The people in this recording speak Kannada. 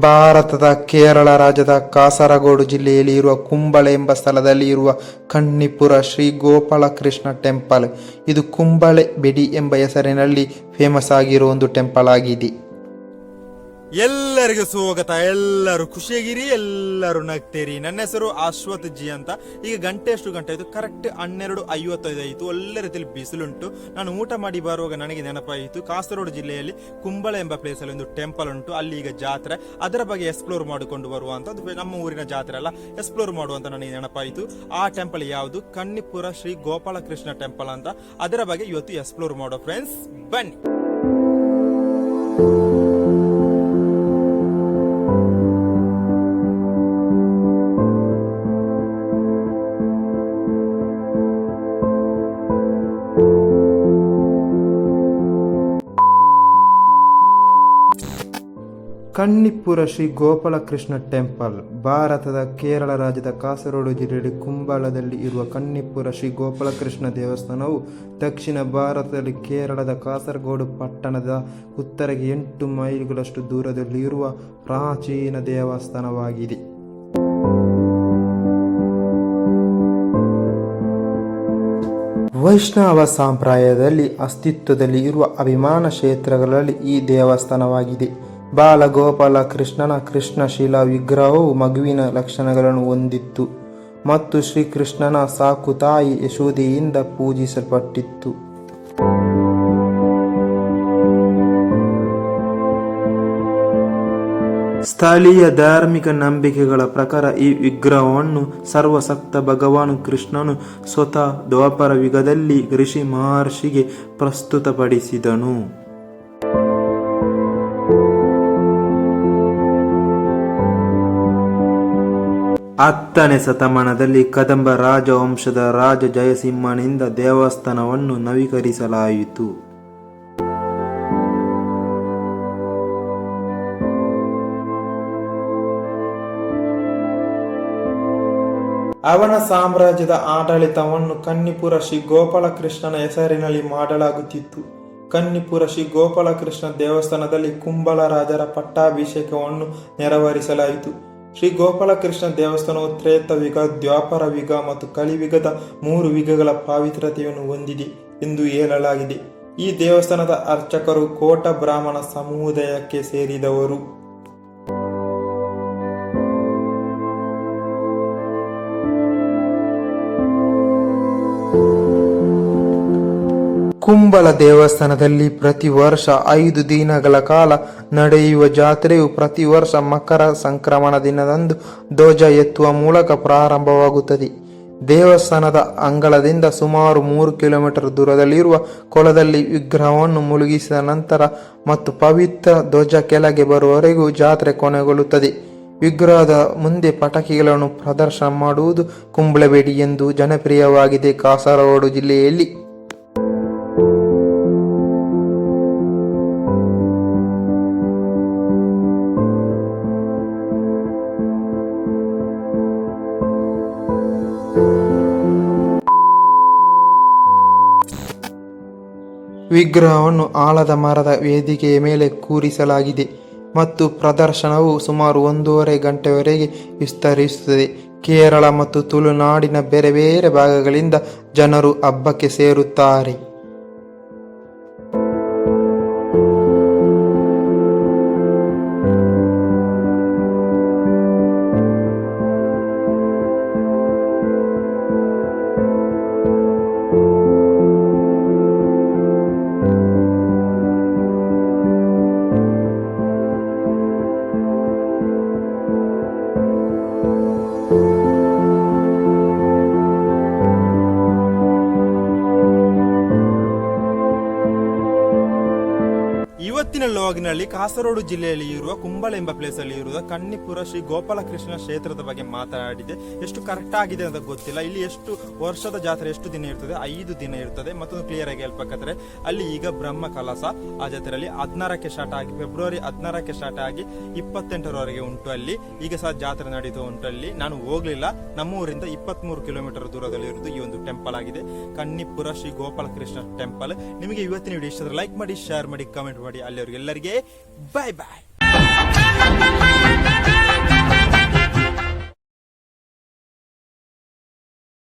ಭಾರತದ ಕೇರಳ ರಾಜ್ಯದ ಕಾಸರಗೋಡು ಜಿಲ್ಲೆಯಲ್ಲಿ ಇರುವ ಕುಂಬಳೆ ಎಂಬ ಸ್ಥಳದಲ್ಲಿ ಇರುವ ಕಣ್ಣಿಪುರ ಶ್ರೀ ಗೋಪಾಲಕೃಷ್ಣ ಟೆಂಪಲ್. ಇದು ಕುಂಬಳೆ ಬೆಡಿ ಎಂಬ ಹೆಸರಿನಲ್ಲಿ ಫೇಮಸ್ ಆಗಿರುವ ಒಂದು ಟೆಂಪಲ್ ಆಗಿದೆ. ಎಲ್ಲರಿಗೂ ಸ್ವಾಗತ ಎಲ್ಲರೂ ಖುಷಿಯಾಗಿರಿ, ಎಲ್ಲರೂ ನಗ್ತೀರಿ. ನನ್ನ ಹೆಸರು ಅಶ್ವಥ್ ಜಿ ಅಂತ. ಈಗ ಗಂಟೆ ಎಷ್ಟು ಗಂಟೆ ಆಯಿತು. ಕರೆಕ್ಟ್ ಹನ್ನೆರಡು ಐವತ್ತೈದು ಆಯಿತು. ಒಳ್ಳೆ ರೀತಿಯಲ್ಲಿ ಬಿಸಿಲುಂಟು. ನಾನು ಊಟ ಮಾಡಿ ಬರುವಾಗ ನನಗೆ ನೆನಪಾಯಿತು. ಕಾಸರಗೋಡು ಜಿಲ್ಲೆಯಲ್ಲಿ ಕುಂಬಳ ಎಂಬ ಪ್ಲೇಸಲ್ಲಿ ಒಂದು ಟೆಂಪಲ್ ಉಂಟು. ಅಲ್ಲಿ ಈಗ ಜಾತ್ರೆ. ಅದರ ಬಗ್ಗೆ ಎಕ್ಸ್ಪ್ಲೋರ್ ಮಾಡಿಕೊಂಡು ಬರುವಂಥದ್ದು ನಮ್ಮ ಊರಿನ ಜಾತ್ರೆ ಅಲ್ಲ. ಎಕ್ಸ್ಪ್ಲೋರ್ ಮಾಡುವಂತ ನನಗೆ ನೆನಪಾಯಿತು. ಆ ಟೆಂಪಲ್ ಯಾವುದು? ಕಣ್ಣಿಪುರ ಶ್ರೀ ಗೋಪಾಲಕೃಷ್ಣ ಟೆಂಪಲ್ ಅಂತ. ಅದರ ಬಗ್ಗೆ ಇವತ್ತು ಎಕ್ಸ್ಪ್ಲೋರ್ ಮಾಡೋ ಫ್ರೆಂಡ್ಸ್ ಬನ್ನಿ. ಕಣ್ಣಿಪುರ ಶ್ರೀ ಗೋಪಾಲಕೃಷ್ಣ ಟೆಂಪಲ್, ಭಾರತದ ಕೇರಳ ರಾಜ್ಯದ ಕಾಸರಗೋಡು ಜಿಲ್ಲೆಯಲ್ಲಿ ಕುಂಬಳದಲ್ಲಿ ಇರುವ ಕಣ್ಣಿಪುರ ಶ್ರೀ ಗೋಪಾಲಕೃಷ್ಣ ದೇವಸ್ಥಾನವು ದಕ್ಷಿಣ ಭಾರತದಲ್ಲಿ ಕೇರಳದ ಕಾಸರಗೋಡು ಪಟ್ಟಣದ ಉತ್ತರಕ್ಕೆ ಎಂಟು ಮೈಲುಗಳಷ್ಟು ದೂರದಲ್ಲಿ ಇರುವ ಪ್ರಾಚೀನ ದೇವಸ್ಥಾನವಾಗಿದೆ. ವೈಷ್ಣವ ಸಂಪ್ರದಾಯದಲ್ಲಿ ಅಸ್ತಿತ್ವದಲ್ಲಿ ಇರುವ ಅಭಿಮಾನ ಕ್ಷೇತ್ರಗಳಲ್ಲಿ ಈ ದೇವಸ್ಥಾನವಾಗಿದೆ. ಬಾಲಗೋಪಾಲ ಕೃಷ್ಣನ ಕೃಷ್ಣಶೀಲ ವಿಗ್ರಹವು ಮಗುವಿನ ಲಕ್ಷಣಗಳನ್ನು ಹೊಂದಿತ್ತು ಮತ್ತು ಶ್ರೀಕೃಷ್ಣನ ಸಾಕು ತಾಯಿ ಯಶೋದೆಯಿಂದ ಪೂಜಿಸಲ್ಪಟ್ಟಿತ್ತು. ಸ್ಥಳೀಯ ಧಾರ್ಮಿಕ ನಂಬಿಕೆಗಳ ಪ್ರಕಾರ ಈ ವಿಗ್ರಹವನ್ನು ಸರ್ವಸಕ್ತ ಭಗವಾನ್ ಕೃಷ್ಣನು ಸ್ವತಃ ದ್ವಾಪರ ಯುಗದಲ್ಲಿ ಋಷಿ ಮಹರ್ಷಿಗೆ ಪ್ರಸ್ತುತಪಡಿಸಿದನು. ಹತ್ತನೇ ಶತಮಾನದಲ್ಲಿ ಕದಂಬ ರಾಜವಂಶದ ರಾಜ ಜಯಸಿಂಹನಿಂದ ದೇವಸ್ಥಾನವನ್ನು ನವೀಕರಿಸಲಾಯಿತು. ಅವನ ಸಾಮ್ರಾಜ್ಯದ ಆಡಳಿತವನ್ನು ಕನ್ನಿಪುರ ಶ್ರೀ ಗೋಪಾಲಕೃಷ್ಣನ ಹೆಸರಿನಲ್ಲಿ ಮಾಡಲಾಗುತ್ತಿತ್ತು. ಕನ್ನಿಪುರ ಶ್ರೀ ಗೋಪಾಲಕೃಷ್ಣ ದೇವಸ್ಥಾನದಲ್ಲಿ ಕುಂಬಳ ರಾಜರ ಪಟ್ಟಾಭಿಷೇಕವನ್ನು ನೆರವೇರಿಸಲಾಯಿತು. ಶ್ರೀ ಗೋಪಾಲಕೃಷ್ಣ ದೇವಸ್ಥಾನವು ತ್ರೇತವಿಗ ದ್ವಾಪರ ವಿಗ ಮತ್ತು ಕಲಿವಿಗದ ಮೂರು ವಿಗಗಳ ಪಾವಿತ್ರತೆಯನ್ನು ಹೊಂದಿದೆ ಎಂದು ಹೇಳಲಾಗಿದೆ. ಈ ದೇವಸ್ಥಾನದ ಅರ್ಚಕರು ಕೋಟ ಬ್ರಾಹ್ಮಣ ಸಮುದಾಯಕ್ಕೆ ಸೇರಿದವರು. ಕುಂಬಳ ದೇವಸ್ಥಾನದಲ್ಲಿ ಪ್ರತಿ ವರ್ಷ ಐದು ದಿನಗಳ ಕಾಲ ನಡೆಯುವ ಜಾತ್ರೆಯು ಪ್ರತಿ ವರ್ಷ ಮಕರ ಸಂಕ್ರಮಣ ದಿನದಂದು ಧ್ವಜ ಎತ್ತುವ ಮೂಲಕ ಪ್ರಾರಂಭವಾಗುತ್ತದೆ. ದೇವಸ್ಥಾನದ ಅಂಗಳದಿಂದ ಸುಮಾರು ಮೂರು ಕಿಲೋಮೀಟರ್ ದೂರದಲ್ಲಿರುವ ಕೊಳದಲ್ಲಿ ವಿಗ್ರಹವನ್ನು ಮುಳುಗಿಸಿದ ನಂತರ ಮತ್ತು ಪವಿತ್ರ ಧ್ವಜ ಕೆಳಗೆ ಬರುವವರೆಗೂ ಜಾತ್ರೆ ಕೊನೆಗೊಳ್ಳುತ್ತದೆ. ವಿಗ್ರಹದ ಮುಂದೆ ಪಟಾಕಿಗಳನ್ನು ಪ್ರದರ್ಶನ ಮಾಡುವುದು ಕುಂಬಳಬೇಡಿ ಎಂದು ಜನಪ್ರಿಯವಾಗಿದೆ. ಕಾಸರಗೋಡು ಜಿಲ್ಲೆಯಲ್ಲಿ ವಿಗ್ರಹವನ್ನು ಆಲದ ಮರದ ವೇದಿಕೆಯ ಮೇಲೆ ಕೂರಿಸಲಾಗಿದೆ ಮತ್ತು ಪ್ರದರ್ಶನವು ಸುಮಾರು ಒಂದೂವರೆ ಗಂಟೆವರೆಗೆ ವಿಸ್ತರಿಸುತ್ತದೆ. ಕೇರಳ ಮತ್ತು ತುಳುನಾಡಿನ ಬೇರೆ ಬೇರೆ ಭಾಗಗಳಿಂದ ಜನರು ಹಬ್ಬಕ್ಕೆ ಸೇರುತ್ತಾರೆ. ಇವತ್ತಿನ ಲಾಗ್ನಲ್ಲಿ ಕಾಸರಗೋಡು ಜಿಲ್ಲೆಯಲ್ಲಿ ಇರುವ ಕುಂಬಳ ಎಂಬ ಪ್ಲೇಸ್ ಅಲ್ಲಿ ಇರುವ ಕಣ್ಣಿಪುರ ಶ್ರೀ ಗೋಪಾಲಕೃಷ್ಣ ಕ್ಷೇತ್ರದ ಬಗ್ಗೆ ಮಾತಾಡಿದೆ ಎಷ್ಟು ಕರೆಕ್ಟ್ ಆಗಿದೆ ಅಂತ ಗೊತ್ತಿಲ್ಲ. ಇಲ್ಲಿ ಎಷ್ಟು ವರ್ಷದ ಜಾತ್ರೆ, ಎಷ್ಟು ದಿನ ಇರ್ತದೆ? ಐದು ದಿನ ಇರ್ತದೆ. ಮತ್ತೊಂದು ಕ್ಲಿಯರ್ ಆಗಿ ಹೇಳ್ಬೇಕಾದ್ರೆ, ಅಲ್ಲಿ ಈಗ ಬ್ರಹ್ಮ ಕಲಸ ಆ ಜಾತ್ರೆಯಲ್ಲಿ ಹದಿನಾರಕ್ಕೆ ಸ್ಟಾರ್ಟ್ ಆಗಿ ಫೆಬ್ರವರಿ ಹದಿನಾರಕ್ಕೆ ಸ್ಟಾರ್ಟ್ ಆಗಿ ಇಪ್ಪತ್ತೆಂಟರವರೆಗೆ ಉಂಟು ಅಲ್ಲಿ. ಈಗ ಸಹ ಜಾತ್ರೆ ನಡೀತು ಉಂಟು ಅಲ್ಲಿ. ನಾನು ಹೋಗ್ಲಿಲ್ಲ. ನಮ್ಮ ಊರಿಂದ ಇಪ್ಪತ್ತ್ ಕಿಲೋಮೀಟರ್ ದೂರದಲ್ಲಿ ಇರುವುದು ಈ ಒಂದು ಟೆಂಪಲ್ ಆಗಿದೆ. ಕಣ್ಣಿಪುರ ಶ್ರೀ ಗೋಪಾಲಕೃಷ್ಣ ಟೆಂಪಲ್ ನಿಮಗೆ ಇವತ್ತಿನ ವಿಡಿಯೋ ಇಷ್ಟ ಲೈಕ್ ಮಾಡಿ ಶೇರ್ ಮಾಡಿ ಕಮೆಂಟ್ ಮಾಡಿ. ಮಾಡಿ ಅಲ್ಲಿ ಅವ್ರಿಗೆಲ್ಲರಿಗೆ ಬಾಯ್ ಬಾಯ್